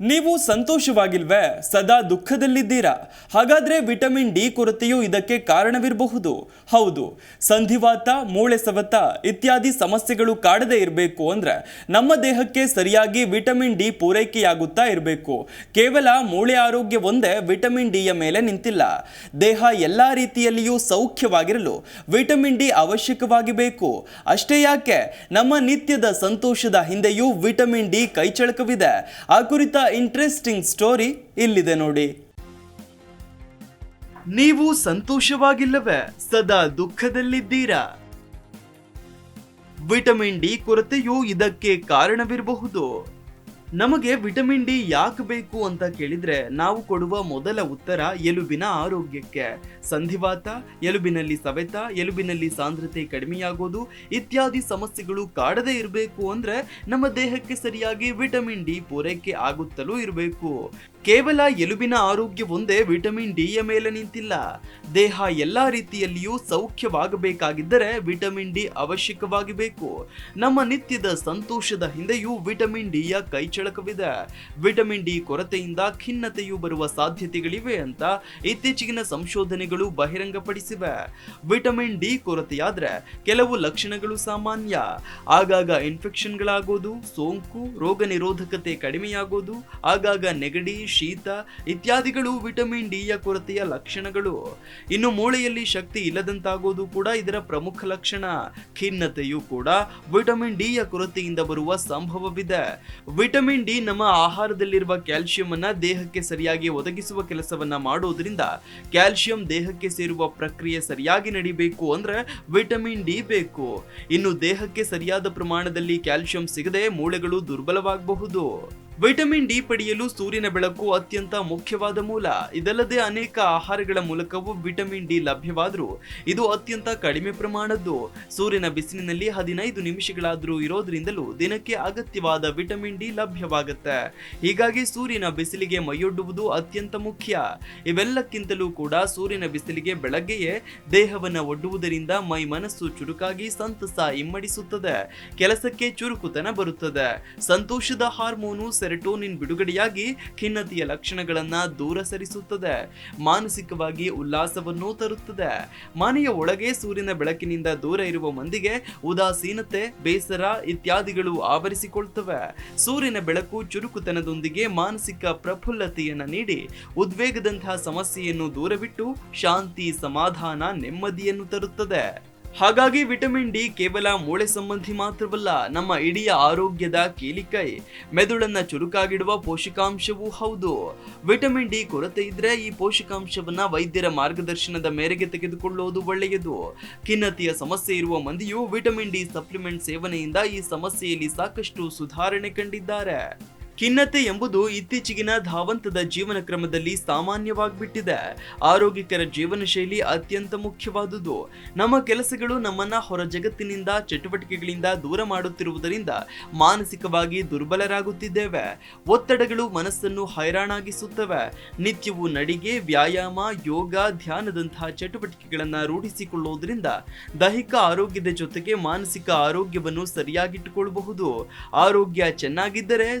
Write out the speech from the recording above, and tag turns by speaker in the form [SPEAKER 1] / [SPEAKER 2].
[SPEAKER 1] ನೀವು ಸಂತೋಷವಾಗಿಲ್ವೇ? ಸದಾ ದುಃಖದಲ್ಲಿದ್ದೀರಾ? ಹಾಗಾದ್ರೆ ವಿಟಮಿನ್ ಡಿ ಕೊರತೆಯು ಇದಕ್ಕೆ ಕಾರಣವಿರಬಹುದು. ಹೌದು, ಸಂಧಿವಾತ ಮೂಳೆ ಸವತ ಇತ್ಯಾದಿ ಸಮಸ್ಯೆಗಳು ಕಾಡದೇ ಇರಬೇಕು ಅಂದರೆ ನಮ್ಮ ದೇಹಕ್ಕೆ ಸರಿಯಾಗಿ ವಿಟಮಿನ್ ಡಿ ಪೂರೈಕೆಯಾಗುತ್ತಾ ಇರಬೇಕು. ಕೇವಲ ಮೂಳೆ ಆರೋಗ್ಯ ಒಂದೇ ವಿಟಮಿನ್ ಡಿಯ ಮೇಲೆ ನಿಂತಿಲ್ಲ. ದೇಹ ಎಲ್ಲ ರೀತಿಯಲ್ಲಿಯೂ ಸೌಖ್ಯವಾಗಿರಲು ವಿಟಮಿನ್ ಡಿ ಅವಶ್ಯಕವಾಗಿ ಬೇಕು ಅಷ್ಟೇ ಯಾಕೆ? ನಮ್ಮ ನಿತ್ಯದ ಸಂತೋಷದ ಹಿಂದೆಯೂ ವಿಟಮಿನ್ ಡಿ ಕೈಚಳಕವಿದೆ. ಆ ಕುರಿತ ಇಂಟ್ರೆಸ್ಟಿಂಗ್ ಸ್ಟೋರಿ ಇಲ್ಲಿದೆ ನೋಡಿ. ನೀವು ಸಂತೋಷವಾಗಿಲ್ಲವೇ? ಸದಾ ದುಃಖದಲ್ಲಿದ್ದೀರಾ? ವಿಟಮಿನ್ ಡಿ ಕೊರತೆಯು ಇದಕ್ಕೆ ಕಾರಣವಿರಬಹುದು. ನಮಗೆ ವಿಟಮಿನ್ ಡಿ ಯಾಕೆ ಬೇಕು ಅಂತ ಕೇಳಿದ್ರೆ ನಾವು ಕೊಡುವ ಮೊದಲ ಉತ್ತರ ಎಲುಬಿನ ಆರೋಗ್ಯಕ್ಕೆ. ಸಂಧಿವಾತ, ಎಲುಬಿನಲ್ಲಿ ಸವೆತ, ಎಲುಬಿನಲ್ಲಿ ಸಾಂದ್ರತೆ ಕಡಿಮೆಯಾಗೋದು, ಇತ್ಯಾದಿ ಸಮಸ್ಯೆಗಳು ಕಾಡದೇ ಇರಬೇಕು ಅಂದ್ರೆ ನಮ್ಮ ದೇಹಕ್ಕೆ ಸರಿಯಾಗಿ ವಿಟಮಿನ್ ಡಿ ಪೂರೈಕೆ ಆಗುತ್ತಲೂ ಇರಬೇಕು. ಕೇವಲ ಎಲುಬಿನ ಆರೋಗ್ಯ ಒಂದೇ ವಿಟಮಿನ್ ಡಿಯ ಮೇಲೆ ನಿಂತಿಲ್ಲ. ದೇಹ ಎಲ್ಲಾ ರೀತಿಯಲ್ಲಿಯೂ ಸೌಖ್ಯವಾಗಬೇಕಾಗಿದ್ದರೆ ವಿಟಮಿನ್ ಡಿ ಅವಶ್ಯಕವಾಗಿ ಬೇಕು ನಮ್ಮ ನಿತ್ಯದ ಸಂತೋಷದ ಹಿಂದೆಯೂ ವಿಟಮಿನ್ ಡಿಯ ಕೈಚಳಕವಿದೆ ವಿಟಮಿನ್ ಡಿ ಕೊರತೆಯಿಂದ ಖಿನ್ನತೆಯು ಬರುವ ಸಾಧ್ಯತೆಗಳಿವೆ ಅಂತ ಇತ್ತೀಚೆಗಿನ ಸಂಶೋಧನೆಗಳು ಬಹಿರಂಗಪಡಿಸಿವೆ. ವಿಟಮಿನ್ ಡಿ ಕೊರತೆಯಾದ್ರೆ ಕೆಲವು ಲಕ್ಷಣಗಳು ಸಾಮಾನ್ಯ. ಆಗಾಗ ಇನ್ಫೆಕ್ಷನ್ಗಳಾಗೋದು, ಸೋಂಕು, ರೋಗ ನಿರೋಧಕತೆ ಕಡಿಮೆಯಾಗೋದು, ಆಗಾಗ ನೆಗಡಿ, ಶೀತ ಇತ್ಯಾದಿಗಳು ವಿಟಮಿನ್ ಡಿಯ ಕೊರತೆಯ ಲಕ್ಷಣಗಳು. ಇನ್ನು ಮೂಳೆಯಲ್ಲಿ ಶಕ್ತಿ ಇಲ್ಲದಂತಾಗೋದು ಕೂಡ ಇದರ ಪ್ರಮುಖ ಲಕ್ಷಣ. ಖಿನ್ನತೆಯು ಕೂಡ ವಿಟಮಿನ್ ಡಿಯ ಕೊರತೆಯಿಂದ ಬರುವ ಸಂಭವವಿದೆ. ವಿಟಮಿನ್ ಡಿ ನಮ್ಮ ಆಹಾರದಲ್ಲಿರುವ ಕ್ಯಾಲ್ಸಿಯಂ ಅನ್ನ ದೇಹಕ್ಕೆ ಸರಿಯಾಗಿ ಒದಗಿಸುವ ಕೆಲಸವನ್ನ ಮಾಡೋದ್ರಿಂದ ಕ್ಯಾಲ್ಸಿಯಂ ದೇಹಕ್ಕೆ ಸೇರುವ ಪ್ರಕ್ರಿಯೆ ಸರಿಯಾಗಿ ನಡಿಬೇಕು ಅಂದ್ರೆ ವಿಟಮಿನ್ ಡಿ ಬೇಕು. ಇನ್ನು ದೇಹಕ್ಕೆ ಸರಿಯಾದ ಪ್ರಮಾಣದಲ್ಲಿ ಕ್ಯಾಲ್ಸಿಯಂ ಸಿಗದೆ ಮೂಳೆಗಳು ದುರ್ಬಲವಾಗಬಹುದು. ವಿಟಮಿನ್ ಡಿ ಪಡೆಯಲು ಸೂರ್ಯನ ಬೆಳಕು ಅತ್ಯಂತ ಮುಖ್ಯವಾದ ಮೂಲ. ಇದಲ್ಲದೆ ಅನೇಕ ಆಹಾರಗಳ ಮೂಲಕವೂ ವಿಟಮಿನ್ ಡಿ ಲಭ್ಯವಾದರೂ ಇದು ಅತ್ಯಂತ ಕಡಿಮೆ ಪ್ರಮಾಣದ್ದು. ಸೂರ್ಯನ ಬಿಸಿಲಿನಲ್ಲಿ ಹದಿನೈದು ನಿಮಿಷಗಳಾದರೂ ಇರೋದ್ರಿಂದಲೂ ದಿನಕ್ಕೆ ಅಗತ್ಯವಾದ ವಿಟಮಿನ್ ಡಿ ಲಭ್ಯವಾಗುತ್ತೆ. ಹೀಗಾಗಿ ಸೂರ್ಯನ ಬಿಸಿಲಿಗೆ ಮೈಯೊಡ್ಡುವುದು ಅತ್ಯಂತ ಮುಖ್ಯ. ಇವೆಲ್ಲಕ್ಕಿಂತಲೂ ಕೂಡ ಸೂರ್ಯನ ಬಿಸಿಲಿಗೆ ಬೆಳಗ್ಗೆಯೇ ದೇಹವನ್ನ ಒಡ್ಡುವುದರಿಂದ ಮೈ ಮನಸ್ಸು ಚುರುಕಾಗಿ ಸಂತಸ ಇಮ್ಮಡಿಸುತ್ತದೆ. ಕೆಲಸಕ್ಕೆ ಚುರುಕುತನ ಬರುತ್ತದೆ. ಸಂತೋಷದ ಹಾರ್ಮೋನು ಸೆರೆಟೋನಿನ್ ಬಿಡುಗಡೆಯಾಗಿ ಖಿನ್ನತೆಯ ಲಕ್ಷಣಗಳನ್ನ ದೂರ ಸರಿಸುತ್ತದೆ. ಮಾನಸಿಕವಾಗಿ ಉಲ್ಲಾಸವನ್ನು ತರುತ್ತದೆ. ಮನೆಯ ಒಳಗೆ ಸೂರ್ಯನ ಬೆಳಕಿನಿಂದ ದೂರ ಇರುವ ಮಂದಿಗೆ ಉದಾಸೀನತೆ, ಬೇಸರ ಇತ್ಯಾದಿಗಳು ಆವರಿಸಿಕೊಳ್ತವೆ. ಸೂರ್ಯನ ಬೆಳಕು ಚುರುಕುತನದೊಂದಿಗೆ ಮಾನಸಿಕ ಪ್ರಫುಲ್ಲತೆಯನ್ನು ನೀಡಿ, ಉದ್ವೇಗದಂತಹ ಸಮಸ್ಯೆಯನ್ನು ದೂರವಿಟ್ಟು ಶಾಂತಿ, ಸಮಾಧಾನ, ನೆಮ್ಮದಿಯನ್ನು ತರುತ್ತದೆ. ಹಾಗಾಗಿ ವಿಟಮಿನ್ ಡಿ ಕೇವಲ ಮೂಳೆ ಸಂಬಂಧಿ ಮಾತ್ರವಲ್ಲ, ನಮ್ಮ ಇಡೀ ಆರೋಗ್ಯದ ಕೀಲಿಕೈ, ಮೆದುಳನ್ನ ಚುರುಕಾಗಿಡುವ ಪೋಷಕಾಂಶವೂ ಹೌದು. ವಿಟಮಿನ್ ಡಿ ಕೊರತೆ ಇದ್ರೆ ಈ ಪೋಷಕಾಂಶವನ್ನ ವೈದ್ಯರ ಮಾರ್ಗದರ್ಶನದ ಮೇರೆಗೆ ತೆಗೆದುಕೊಳ್ಳುವುದು ಒಳ್ಳೆಯದು. ಖಿನ್ನತೆಯ ಸಮಸ್ಯೆ ಇರುವ ಮಂದಿಯು ವಿಟಮಿನ್ ಡಿ ಸಪ್ಲಿಮೆಂಟ್ ಸೇವನೆಯಿಂದ ಈ ಸಮಸ್ಯೆಯಲ್ಲಿ ಸಾಕಷ್ಟು ಸುಧಾರಣೆ ಕಂಡಿದ್ದಾರೆ. ಖಿನ್ನತೆ ಎಂಬುದು ಇತ್ತೀಚೆಗಿನ ಧಾವಂತದ ಜೀವನ ಕ್ರಮದಲ್ಲಿ ಸಾಮಾನ್ಯವಾಗಿಬಿಟ್ಟಿದೆ. ಆರೋಗ್ಯಕರ ಜೀವನ ಶೈಲಿ ಅತ್ಯಂತ ಮುಖ್ಯವಾದುದು. ನಮ್ಮ ಕೆಲಸಗಳು ನಮ್ಮನ್ನ ಹೊರ ಜಗತ್ತಿನಿಂದ, ಚಟುವಟಿಕೆಗಳಿಂದ ದೂರ ಮಾಡುತ್ತಿರುವುದರಿಂದ ಮಾನಸಿಕವಾಗಿ ದುರ್ಬಲರಾಗುತ್ತಿದ್ದೇವೆ. ಒತ್ತಡಗಳು ಮನಸ್ಸನ್ನು ಹೈರಾಣಾಗಿಸುತ್ತವೆ. ನಿತ್ಯವೂ ನಡಿಗೆ, ವ್ಯಾಯಾಮ, ಯೋಗ, ಧ್ಯಾನದಂತಹ ಚಟುವಟಿಕೆಗಳನ್ನು ರೂಢಿಸಿಕೊಳ್ಳುವುದರಿಂದ ದೈಹಿಕ ಆರೋಗ್ಯದ ಜೊತೆಗೆ ಮಾನಸಿಕ ಆರೋಗ್ಯವನ್ನು ಸರಿಯಾಗಿಟ್ಟುಕೊಳ್ಳಬಹುದು ಆರೋಗ್ಯ ಚೆನ್ನಾಗಿದ್ದರೆ